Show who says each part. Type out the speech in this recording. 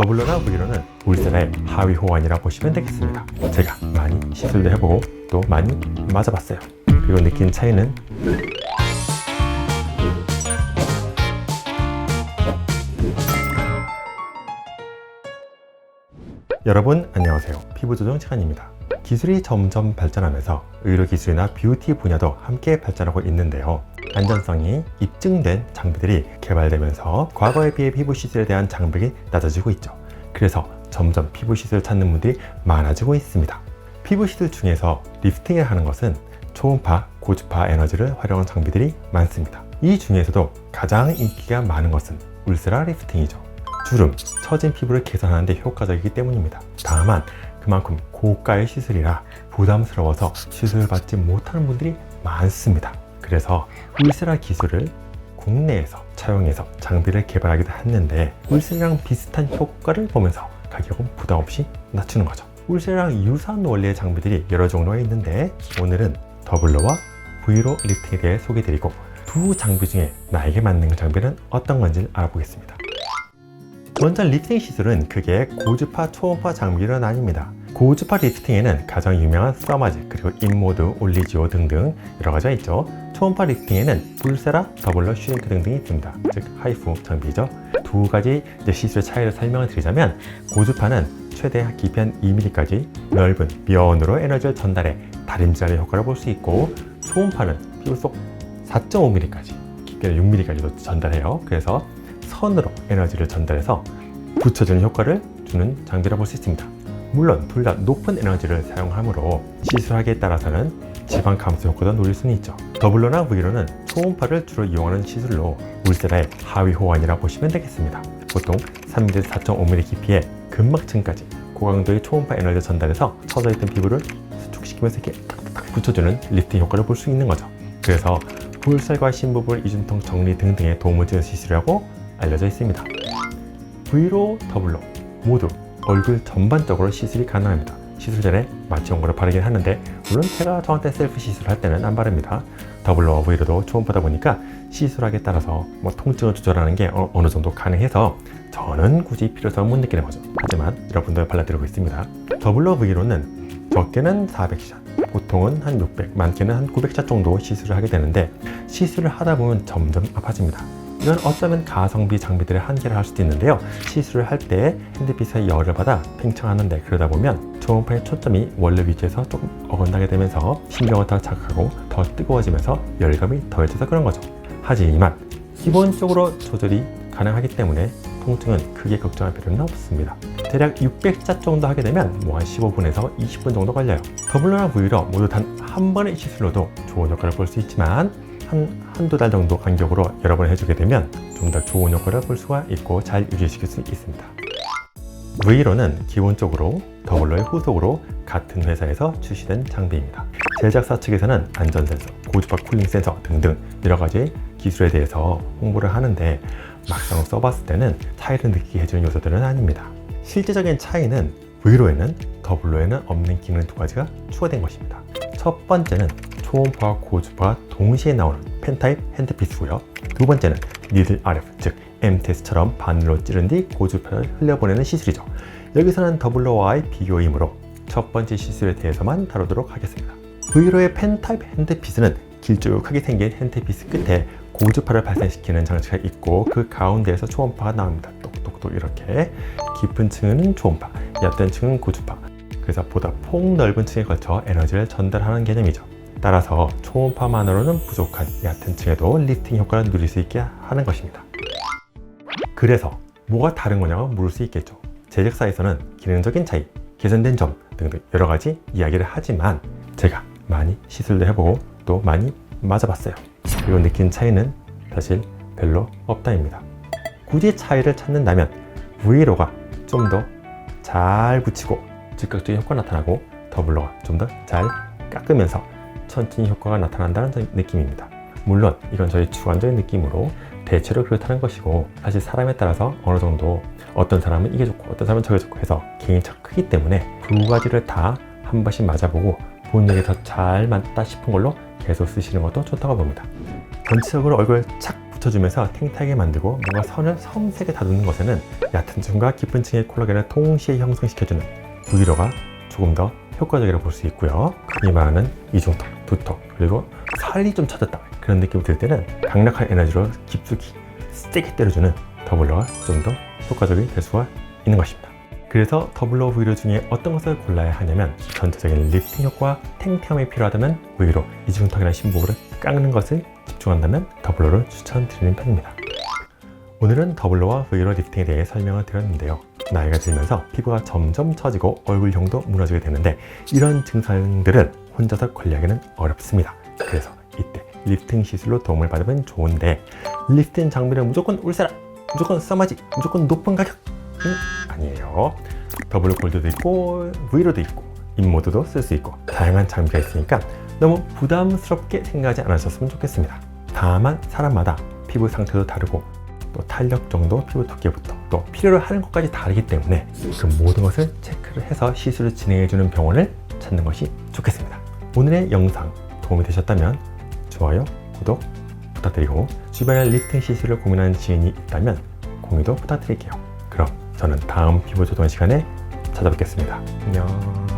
Speaker 1: 더블로나 V로는 울세라의 하위 호환이라 보시면 되겠습니다. 제가 많이 시술도 해보고 또 많이 맞아봤어요. 그리고 느낀 차이는 여러분 안녕하세요. 피부 조정 시간입니다. 기술이 점점 발전하면서 의료 기술이나 뷰티 분야도 함께 발전하고 있는데요. 안전성이 입증된 장비들이 개발되면서 과거에 비해 피부 시술에 대한 장벽이 낮아지고 있죠. 그래서 점점 피부 시술을 찾는 분들이 많아지고 있습니다. 피부 시술 중에서 리프팅을 하는 것은 초음파, 고주파 에너지를 활용한 장비들이 많습니다. 이 중에서도 가장 인기가 많은 것은 울세라 리프팅이죠. 주름, 처진 피부를 개선하는 데 효과적이기 때문입니다. 다만 그만큼 고가의 시술이라 부담스러워서 시술을 받지 못하는 분들이 많습니다. 그래서 울세라 기술을 국내에서 차용해서 장비를 개발하기도 했는데 울세라랑 비슷한 효과를 보면서 가격은 부담 없이 낮추는 거죠. 울세라랑 유사한 원리의 장비들이 여러 종류가 있는데 오늘은 더블로와 브이로 리프팅에 대해 소개드리고 두 장비 중에 나에게 맞는 장비는 어떤 건지 알아보겠습니다. 먼저 리프팅 시술은 크게 고주파, 초음파 장비로 나뉩니다. 고주파 리프팅에는 가장 유명한 서마즈, 그리고 인모드, 올리지오 등등 여러 가지가 있죠. 초음파 리프팅에는 불세라, 더블러, 슈링크 등등이 있습니다. 즉 하이프 장비죠. 두 가지 이제 시술 차이를 설명을 드리자면 고주파는 최대 깊이 한 2mm까지 넓은 면으로 에너지를 전달해 다림질하는 효과를 볼 수 있고 초음파는 피부 속 4.5mm까지 깊이는 6mm까지도 전달해요. 그래서 선으로 에너지를 전달해서 붙여주는 효과를 주는 장비라 볼 수 있습니다. 물론 둘 다 높은 에너지를 사용하므로 시술하기에 따라서는 지방 감소 효과도 노릴 수는 있죠. 더블로나 V로는 초음파를 주로 이용하는 시술로 울세라의 하위 호환이라 보시면 되겠습니다. 보통 3mm에서 4.5mm 깊이의 근막층까지 고강도의 초음파 에너지를 전달해서 처져 있던 피부를 수축시키면서 이렇게 탁탁 붙여주는 리프팅 효과를 볼 수 있는 거죠. 그래서 볼살과 심부볼 이중통 정리 등등에 도움을 주는 시술이라고 알려져 있습니다. V로 더블로 모두 얼굴 전반적으로 시술이 가능합니다. 시술 전에 마취 연고를 바르긴 하는데 물론 제가 저한테 셀프 시술할 때는 안 바릅니다. 더블로와 V로도 초음파다 보니까 시술하기에 따라서 뭐 통증을 조절하는 게 어, 어느 정도 가능해서 저는 굳이 필요성을 못 느끼는 거죠. 하지만 여러분들 발라드리고 있습니다. 더블로 V로는 적게는 400샷, 보통은 한 600, 많게는 한 900샷 정도 시술을 하게 되는데 시술을 하다 보면 점점 아파집니다. 이건 어쩌면 가성비 장비들의 한계를 할 수도 있는데요. 시술을 할 때 핸드빛의 열을 받아 팽창하는데 그러다 보면 초음파의 초점이 원래 위치에서 조금 어긋나게 되면서 신경을 더 자극하고 더 뜨거워지면서 열감이 더해져서 그런 거죠. 하지만 기본적으로 조절이 가능하기 때문에 통증은 크게 걱정할 필요는 없습니다. 대략 600자 정도 하게 되면 뭐 한 15분에서 20분 정도 걸려요. 더블로나 V로 모두 단 한 번의 시술로도 좋은 효과를 볼 수 있지만 한, 한두 달 정도 간격으로 여러 번 해주게 되면 좀 더 좋은 효과를 볼 수가 있고 잘 유지시킬 수 있습니다. V로는 기본적으로 더블로의 후속으로 같은 회사에서 출시된 장비입니다. 제작사 측에서는 안전 센서, 고주파 쿨링 센서 등등 여러 가지 기술에 대해서 홍보를 하는데 막상 써봤을 때는 차이를 느끼게 해주는 요소들은 아닙니다. 실제적인 차이는 V로에는 더블로에는 없는 기능 두 가지가 추가된 것입니다. 첫 번째는 초음파와 고주파가 동시에 나오는 펜타입 핸드피스고요. 두 번째는 니들 RF, 즉 MTS처럼 바늘로 찌른 뒤 고주파를 흘려보내는 시술이죠. 여기서는 더블로와의 비교이므로 첫 번째 시술에 대해서만 다루도록 하겠습니다. V로의 펜타입 핸드피스는 길쭉하게 생긴 핸드피스 끝에 고주파를 발생시키는 장치가 있고 그 가운데에서 초음파가 나옵니다. 똑똑똑 이렇게 깊은 층은 초음파, 얕은 층은 고주파. 그래서 보다 폭 넓은 층에 걸쳐 에너지를 전달하는 개념이죠. 따라서 초음파만으로는 부족한 얕은 층에도 리프팅 효과를 누릴 수 있게 하는 것입니다. 그래서 뭐가 다른 거냐고 물을 수 있겠죠. 제작사에서는 기능적인 차이, 개선된 점 등등 여러 가지 이야기를 하지만 제가 많이 시술도 해보고 또 많이 맞아봤어요. 그리고 느낀 차이는 사실 별로 없다입니다. 굳이 차이를 찾는다면 V로가 좀 더 잘 붙이고 즉각적인 효과가 나타나고 더블로가 좀 더 잘 깎으면서 천천히 효과가 나타난다는 느낌입니다. 물론 이건 저희 주관적인 느낌으로 대체로 그렇다는 것이고 사실 사람에 따라서 어느 정도 어떤 사람은 이게 좋고 어떤 사람은 저게 좋고 해서 개인차가 크기 때문에 두 가지를 다 한 번씩 맞아보고 본인에게 더 잘 맞다 싶은 걸로 계속 쓰시는 것도 좋다고 봅니다. 전체적으로 얼굴 착 받쳐주면서 탱탱하게 만들고 뭔가 선을 섬세하게 다듬는 것에는 얕은 층과 깊은 층의 콜라겐을 동시에 형성시켜주는 V로가 조금 더 효과적이라고 볼 수 있고요. 말하는 이중턱, 두턱, 그리고 살이 좀 쳐졌다 그런 느낌이 들 때는 강력한 에너지로 깊숙이 세게 때려주는 더블로가 좀 더 효과적이 될 수가 있는 것입니다. 그래서 더블로 V로 중에 어떤 것을 골라야 하냐면 전체적인 리프팅 효과, 탱탱함이 필요하다면 V로 이중턱이나 심부를 깎는 것을 집중한다면 더블로를 추천드리는 편입니다. 오늘은 더블로와 V로 리프팅에 대해 설명을 드렸는데요. 나이가 들면서 피부가 점점 처지고 얼굴형도 무너지게 되는데 이런 증상들을 혼자서 관리하기는 어렵습니다. 그래서 이때 리프팅 시술로 도움을 받으면 좋은데 리프팅 장비는 무조건 울사라, 무조건 써마지, 무조건 높은 가격은 아니에요. 더블 골드도 있고 V로도 있고 인모드도 쓸 수 있고 다양한 장비가 있으니까 너무 부담스럽게 생각하지 않으셨으면 좋겠습니다. 다만 사람마다 피부 상태도 다르고 또 탄력 정도, 피부 두께부터 또 필요로 하는 것까지 다르기 때문에 그 모든 것을 체크를 해서 시술을 진행해주는 병원을 찾는 것이 좋겠습니다. 오늘의 영상 도움이 되셨다면 좋아요, 구독 부탁드리고 주변에 리프팅 시술을 고민하는 지인이 있다면 공유도 부탁드릴게요. 그럼 저는 다음 피부 조정 시간에 찾아뵙겠습니다. 안녕.